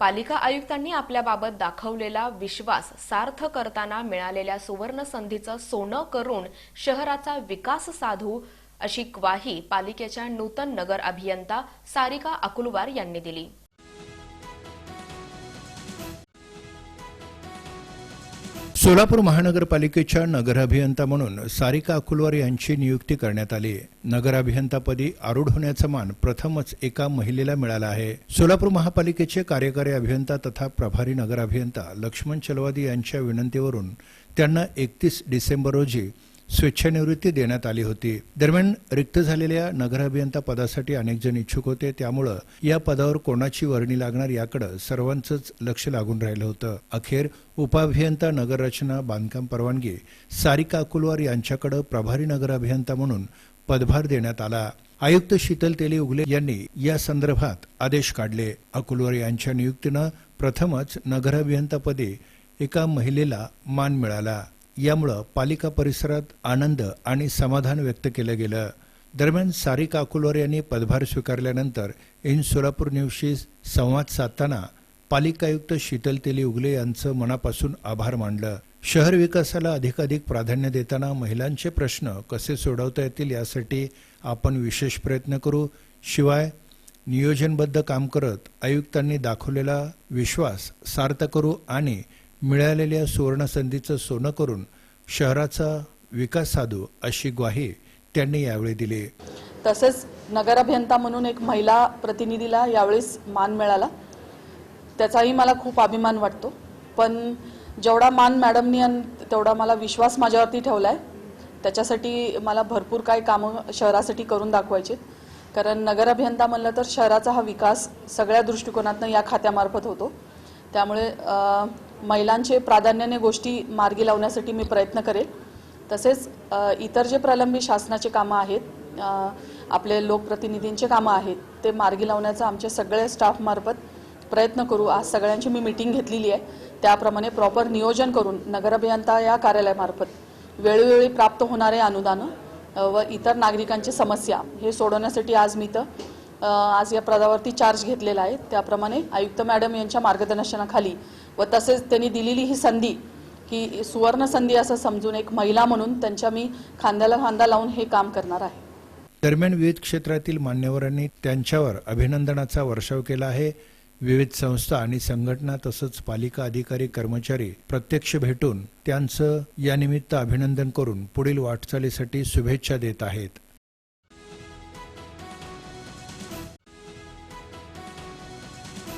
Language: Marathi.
पालिका आयुक्तांनी आपल्याबाबत दाखवलेला विश्वास सार्थ करताना मिळालेल्या सुवर्ण संधीचं सोनं करून शहराचा विकास साधू अशी ग्वाही पालिकेच्या नूतन नगर अभियंता सारिका अकुलवार यांनी दिली. सोलापूर महानगरपालिकेच्या नगर अभियंता म्हणून सारिका अकुलवार यांची नियुक्ती करण्यात आली. नगर अभियंतापदी आरूढ होण्याचा मान प्रथमच एका महिलेला मिळाला आहे. सोलापूर महापालिकेचे कार्यकारी अभियंता तथा प्रभारी नगर अभियंता लक्ष्मण चलवादी यांच्या विनंतीवरून त्यांना एकतीस डिसेंबर रोजी स्वेच्छानिवृत्ती देण्यात आली होती. दरम्यान रिक्त झालेल्या नगर अभियंता पदासाठी अनेक जण इच्छुक होते. त्यामुळं या पदावर कोणाची वर्णी लागणार याकडे सर्वांचंच लक्ष लागून राहिलं होतं. अखेर उपअभियंता नगररचना बांधकाम परवानगी सारिका अकुलवार यांच्याकडे प्रभारी नगर अभियंता म्हणून पदभार देण्यात आला. आयुक्त शीतल तेली उगले यांनी या संदर्भात आदेश काढले. अकुलवार यांच्या नियुक्तीनं प्रथमच नगर अभियंतापदी एका महिलेला मान मिळाला. यामुळं पालिका परिसरात आनंद आणि समाधान व्यक्त केलं गेलं. दरम्यान सारिका अकुलवार यांनी पदभार स्वीकारल्यानंतर इन सोलापूर न्यूजशी संवाद साधताना पालिका आयुक्त शीतल तेली उगले यांचं मनापासून आभार मानलं. शहर विकासाला अधिकाधिक प्राधान्य देताना महिलांचे प्रश्न कसे सोडवता येतील यासाठी आपण विशेष प्रयत्न करू. शिवाय नियोजनबद्ध काम करत आयुक्तांनी दाखवलेला विश्वास सार्थ करू आणि मिळालेल्या सुवर्णसंधीचं सोनं करून शहराचा विकास साधू अशी ग्वाही त्यांनी यावेळी दिली. तसेच नगर अभियंता म्हणून एक महिला प्रतिनिधीला यावेळेस मान मिळाला. त्याचाही मला खूप अभिमान वाटतो. पण जेवढा मान मॅडमनी आणि तेवढा मला विश्वास माझ्यावरती ठेवला आहे त्याच्यासाठी मला भरपूर काही कामं शहरासाठी करून दाखवायचे कारण नगर अभियंता म्हणलं तर शहराचा हा विकास सगळ्या दृष्टिकोनातनं या खात्यामार्फत होतो. त्यामुळे महिलांचे प्राधान्याने गोष्टी मार्गी लावण्यासाठी मी प्रयत्न करेल. तसेच इतर जे प्रलंबित शासनाचे कामं आहेत आपले लोकप्रतिनिधींचे कामं आहेत ते मार्गी लावण्याचा आमचे सगळे स्टाफमार्फत प्रयत्न करू. आज सगळ्यांची मी मिटिंग घेतलेली आहे. त्याप्रमाणे प्रॉपर नियोजन करून नगर अभियंता या कार्यालयामार्फत वेळोवेळी प्राप्त होणारे अनुदानं व इतर नागरिकांची समस्या हे सोडवण्यासाठी आज मी तर आज या पदावरती चार्ज घेतलेला आहे. त्याप्रमाणे आयुक्त मॅडम यांच्या मार्गदर्शनाखाली व तसेच त्यांनी दिलेली ही संधी की सुवर्ण संधी असं समजून एक महिला म्हणून त्यांच्या मी खांद्याला खांदा लावून हे काम करणार आहे. दरम्यान विविध क्षेत्रातील मान्यवरांनी त्यांच्यावर अभिनंदनाचा वर्षाव केला आहे. विविध संस्था आणि संघटना तसंच पालिका अधिकारी कर्मचारी प्रत्यक्ष भेटून त्यांचं यानिमित्त अभिनंदन करून पुढील वाटचालीसाठी शुभेच्छा देत आहेत.